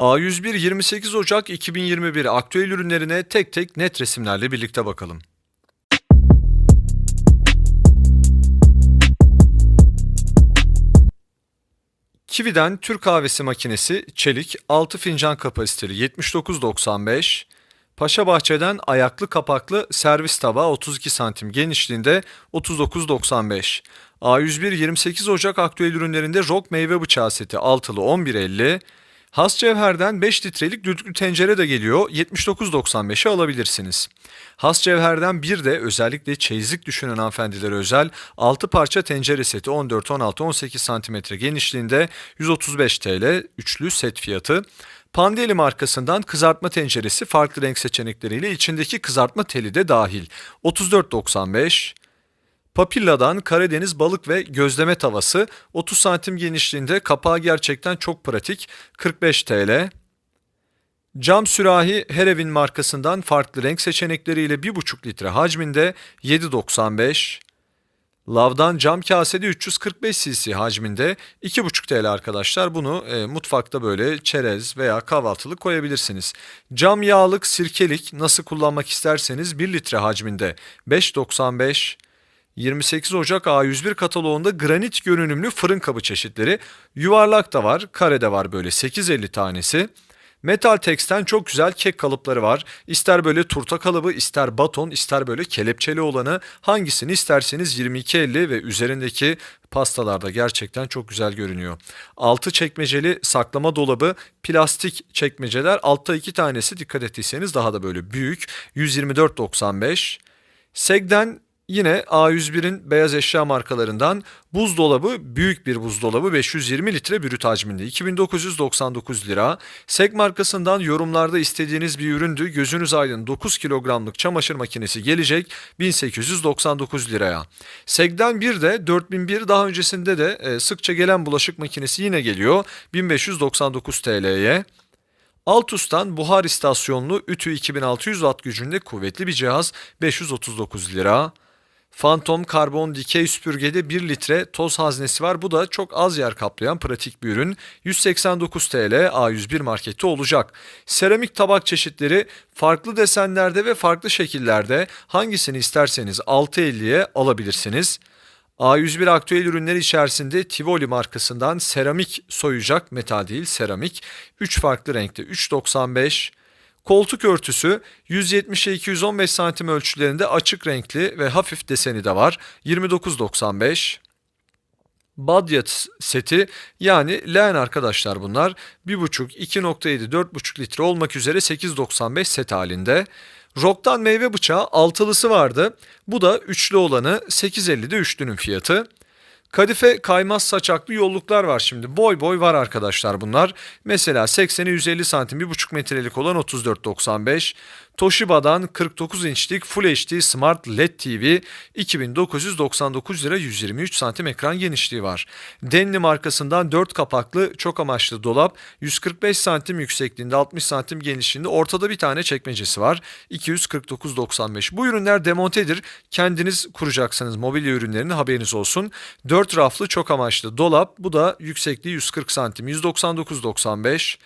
A101 28 Ocak 2021 aktüel ürünlerine tek tek net resimlerle birlikte bakalım. Kiwi'den Türk kahvesi makinesi çelik 6 fincan kapasiteli 79.95 Paşa Bahçe'den ayaklı kapaklı servis tabağı 32 santim genişliğinde 39.95 A101 28 Ocak aktüel ürünlerinde Rock meyve bıçağı seti altılı 11.50 Has Cevher'den 5 litrelik düdüklü tencere de geliyor. 79.95'e alabilirsiniz. Has Cevher'den bir de özellikle çeyizlik düşünen hanımefendilere özel 6 parça tencere seti 14, 16, 18 cm genişliğinde 135 TL üçlü set fiyatı. Pandeli markasından kızartma tenceresi farklı renk seçenekleriyle içindeki kızartma teli de dahil. 34.95 Papilla'dan Karadeniz balık ve gözleme tavası 30 santim genişliğinde kapağı gerçekten çok pratik 45 TL. Cam sürahi Herevin markasından farklı renk seçenekleriyle 1,5 litre hacminde 7.95. Lav'dan cam kasede 345 cc hacminde 2,5 TL arkadaşlar. Bunu e, mutfakta böyle çerez veya kahvaltılık koyabilirsiniz. Cam yağlık sirkelik nasıl kullanmak isterseniz 1 litre hacminde 5.95. 28 Ocak A101 kataloğunda granit görünümlü fırın kabı çeşitleri. Yuvarlak da var, kare de var böyle 850 tanesi. Metal Tex'ten çok güzel kek kalıpları var. İster böyle turta kalıbı, ister baton, ister böyle kelepçeli olanı hangisini isterseniz 22.50 ve üzerindeki pastalarda gerçekten çok güzel görünüyor. Altı çekmeceli saklama dolabı, plastik çekmeceler. Altta iki tanesi dikkat ettiyseniz daha da böyle büyük. 124.95. Seg'den Yine A101'in beyaz eşya markalarından buzdolabı büyük bir buzdolabı 520 litre brüt hacminde 2999 lira. Seg markasından yorumlarda istediğiniz bir üründü. Gözünüz aydın 9 kilogramlık çamaşır makinesi gelecek 1899 liraya. Seg'den bir de 4001 daha öncesinde de e, sıkça gelen bulaşık makinesi yine geliyor 1599 TL'ye. Altus'tan buhar istasyonlu ütü 2600 watt gücünde kuvvetli bir cihaz 539 lira. Phantom karbon dikey süpürgede 1 litre toz haznesi var. Bu da çok az yer kaplayan pratik bir ürün. 189 TL A101 markette olacak. Seramik tabak çeşitleri farklı desenlerde ve farklı şekillerde hangisini isterseniz 6.50'ye alabilirsiniz. A101 aktüel ürünler içerisinde Tivoli markasından seramik soyacak metal değil seramik 3 farklı renkte 3.95 Koltuk örtüsü 170'e 215 santim ölçülerinde açık renkli ve hafif deseni de var. 29.95 Badyat seti yani leğen arkadaşlar bunlar 1.5, 2.7, 4.5 litre olmak üzere 8.95 set halinde. Rock'tan meyve bıçağı altılısı vardı. Bu da üçlü olanı 8.50'de üçlünün fiyatı. Kadife kaymaz saçaklı yolluklar var şimdi. Boy boy var arkadaşlar bunlar. Mesela 80'e 150 santim 1,5 metrelik olan 34.95. Toshiba'dan 49 inçlik Full HD Smart LED TV 2999 lira 123 santim ekran genişliği var. Denli markasından 4 kapaklı çok amaçlı dolap 145 santim yüksekliğinde 60 santim genişliğinde ortada bir tane çekmecesi var. 249.95. Bu ürünler demontedir. Kendiniz kuracaksınız mobilya ürünlerini haberiniz olsun. 4 raflı çok amaçlı dolap bu da yüksekliği 140 santim 199.95.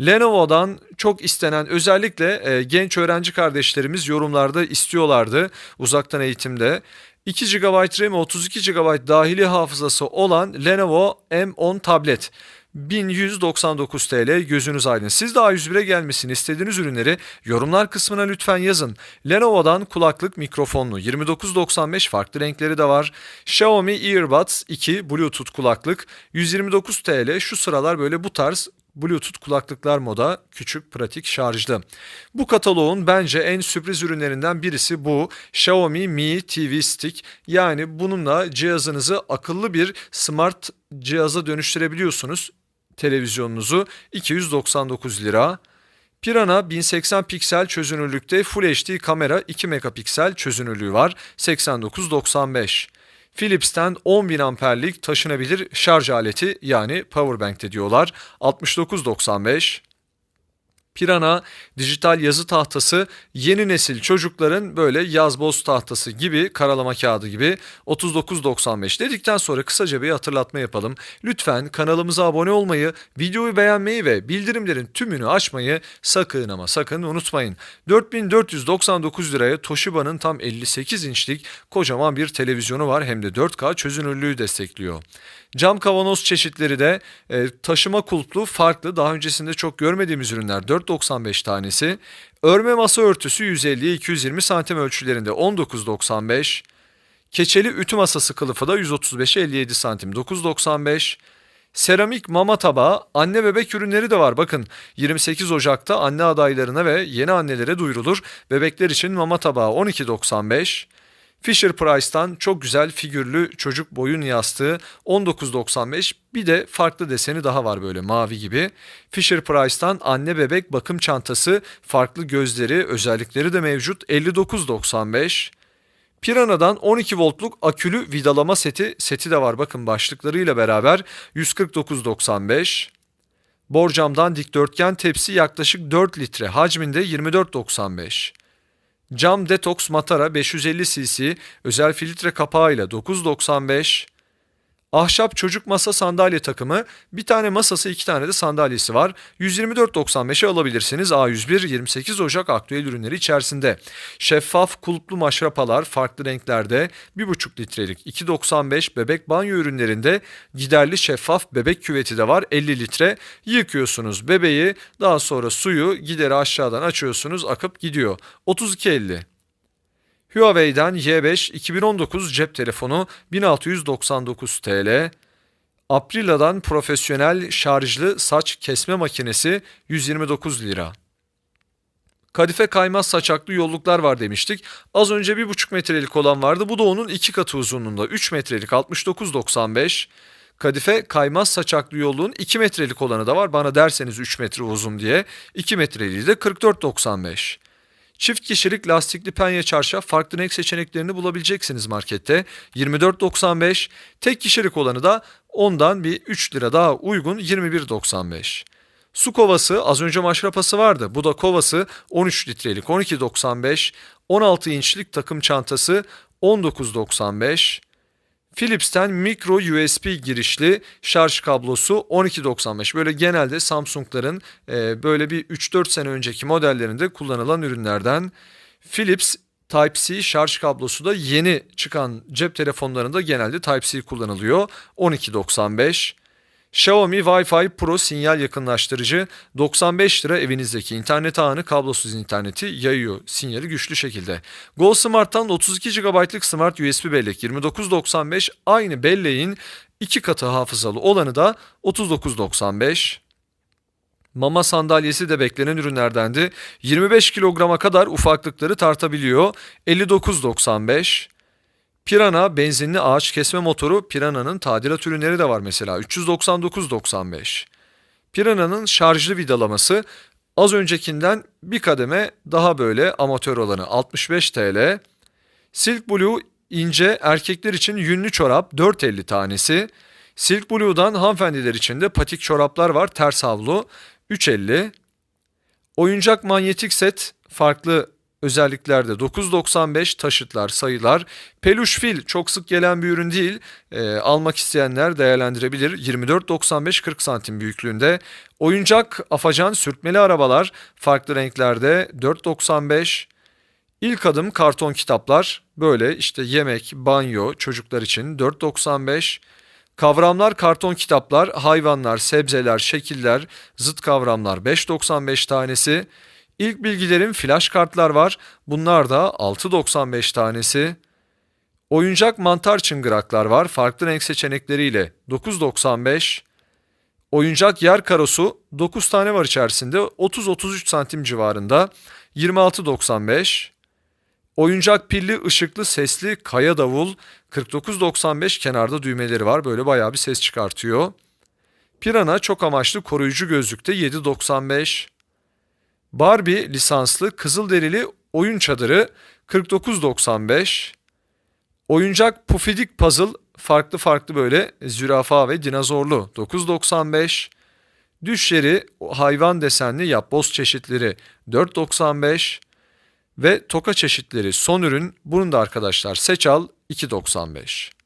Lenovo'dan çok istenen özellikle e, genç öğrenci kardeşlerimiz yorumlarda istiyorlardı uzaktan eğitimde. 2 GB RAM 32 GB dahili hafızası olan Lenovo M10 tablet. 1199 TL gözünüz aydın. Siz de A101'e gelmesini istediğiniz ürünleri yorumlar kısmına lütfen yazın. Lenovo'dan kulaklık mikrofonlu 29.95 farklı renkleri de var. Xiaomi Earbuds 2 Bluetooth kulaklık 129 TL şu sıralar böyle bu tarz Bluetooth kulaklıklar moda küçük pratik şarjlı. Bu kataloğun bence en sürpriz ürünlerinden birisi bu Xiaomi Mi TV Stick. Yani bununla cihazınızı akıllı bir smart cihaza dönüştürebiliyorsunuz televizyonunuzu 299 lira. Pirana 1080 piksel çözünürlükte Full HD kamera 2 megapiksel çözünürlüğü var 89.95. Philips'ten 10.000 amperlik taşınabilir şarj aleti yani powerbank de diyorlar 69.95. Pirana dijital yazı tahtası yeni nesil çocukların böyle yazboz tahtası gibi karalama kağıdı gibi 39.95 dedikten sonra kısaca bir hatırlatma yapalım. Lütfen kanalımıza abone olmayı, videoyu beğenmeyi ve bildirimlerin tümünü açmayı sakın ama sakın unutmayın. 4499 liraya Toshiba'nın tam 58 inçlik kocaman bir televizyonu var hem de 4K çözünürlüğü destekliyor. Cam kavanoz çeşitleri de e, taşıma kulplu farklı daha öncesinde çok görmediğimiz ürünler 4.95 tanesi. Örme masa örtüsü 150'ye 220 santim ölçülerinde 19.95. Keçeli ütü masası kılıfı da 135'e 57 santim 9.95. Seramik mama tabağı anne bebek ürünleri de var. Bakın 28 Ocak'ta anne adaylarına ve yeni annelere duyurulur. Bebekler için mama tabağı 12.95. Fisher Price'tan çok güzel figürlü çocuk boyun yastığı 19.95 bir de farklı deseni daha var böyle mavi gibi. Fisher Price'tan anne bebek bakım çantası farklı gözleri özellikleri de mevcut 59.95. Pirana'dan 12 voltluk akülü vidalama seti seti de var bakın başlıklarıyla beraber 149.95. Borcam'dan dikdörtgen tepsi yaklaşık 4 litre hacminde 24.95. Cam Detox Matara 550 cc özel filtre kapağıyla 9.95. Ahşap çocuk masa sandalye takımı bir tane masası iki tane de sandalyesi var. 124.95'e alabilirsiniz A101 28 Ocak aktüel ürünleri içerisinde. Şeffaf kulplu maşrapalar farklı renklerde 1.5 litrelik 2.95 bebek banyo ürünlerinde giderli şeffaf bebek küveti de var 50 litre. Yıkıyorsunuz bebeği daha sonra suyu gideri aşağıdan açıyorsunuz akıp gidiyor. 32.50 Huawei'den Y5 2019 cep telefonu 1699 TL. Aprila'dan profesyonel şarjlı saç kesme makinesi 129 lira. Kadife kaymaz saçaklı yolluklar var demiştik. Az önce 1,5 metrelik olan vardı. Bu da onun iki katı uzunluğunda. 3 metrelik 69.95. Kadife kaymaz saçaklı yolluğun 2 metrelik olanı da var. Bana derseniz 3 metre uzun diye. 2 metreliği de 44.95. Çift kişilik lastikli penye çarşaf farklı renk seçeneklerini bulabileceksiniz markette. 24.95. Tek kişilik olanı da ondan bir 3 lira daha uygun 21.95. Su kovası az önce maşrapası vardı. Bu da kovası 13 litrelik 12.95. 16 inçlik takım çantası 19.95. Philips'ten micro USB girişli şarj kablosu 12.95. Böyle genelde Samsung'ların e, böyle bir 3-4 sene önceki modellerinde kullanılan ürünlerden. Philips Type-C şarj kablosu da yeni çıkan cep telefonlarında genelde Type-C kullanılıyor. 12.95. Xiaomi Wi-Fi Pro sinyal yakınlaştırıcı 95 lira evinizdeki internet ağını kablosuz interneti yayıyor sinyali güçlü şekilde. Go Smart'tan 32 GB'lık Smart USB bellek 29.95 aynı belleğin iki katı hafızalı olanı da 39.95. Mama sandalyesi de beklenen ürünlerdendi. 25 kilograma kadar ufaklıkları tartabiliyor. 59.95. Pirana benzinli ağaç kesme motoru Pirana'nın tadilat ürünleri de var mesela 399.95. Pirana'nın şarjlı vidalaması az öncekinden bir kademe daha böyle amatör olanı 65 TL. Silk Blue ince erkekler için yünlü çorap 4.50 tanesi. Silk Blue'dan hanımefendiler için de patik çoraplar var ters havlu 3.50. Oyuncak manyetik set farklı özelliklerde 9.95 taşıtlar, sayılar. Peluş fil çok sık gelen bir ürün değil. E, almak isteyenler değerlendirebilir. 24.95 40 santim büyüklüğünde. Oyuncak afacan sürtmeli arabalar farklı renklerde 4.95. İlk adım karton kitaplar böyle işte yemek, banyo çocuklar için 4.95. Kavramlar karton kitaplar, hayvanlar, sebzeler, şekiller, zıt kavramlar 5.95 tanesi. İlk bilgilerim flash kartlar var. Bunlar da 6.95 tanesi. Oyuncak mantar çıngıraklar var farklı renk seçenekleriyle 9.95. Oyuncak yer karosu 9 tane var içerisinde 30-33 santim civarında 26.95. Oyuncak pilli ışıklı sesli kaya davul 49.95 kenarda düğmeleri var böyle bayağı bir ses çıkartıyor. Pirana çok amaçlı koruyucu gözlükte 7.95. Barbie lisanslı kızılderili oyun çadırı 49.95. Oyuncak pufidik puzzle farklı farklı böyle zürafa ve dinozorlu 9.95. Düş yeri hayvan desenli yapboz çeşitleri 4.95 ve toka çeşitleri son ürün. Bunu da arkadaşlar seç al 2.95.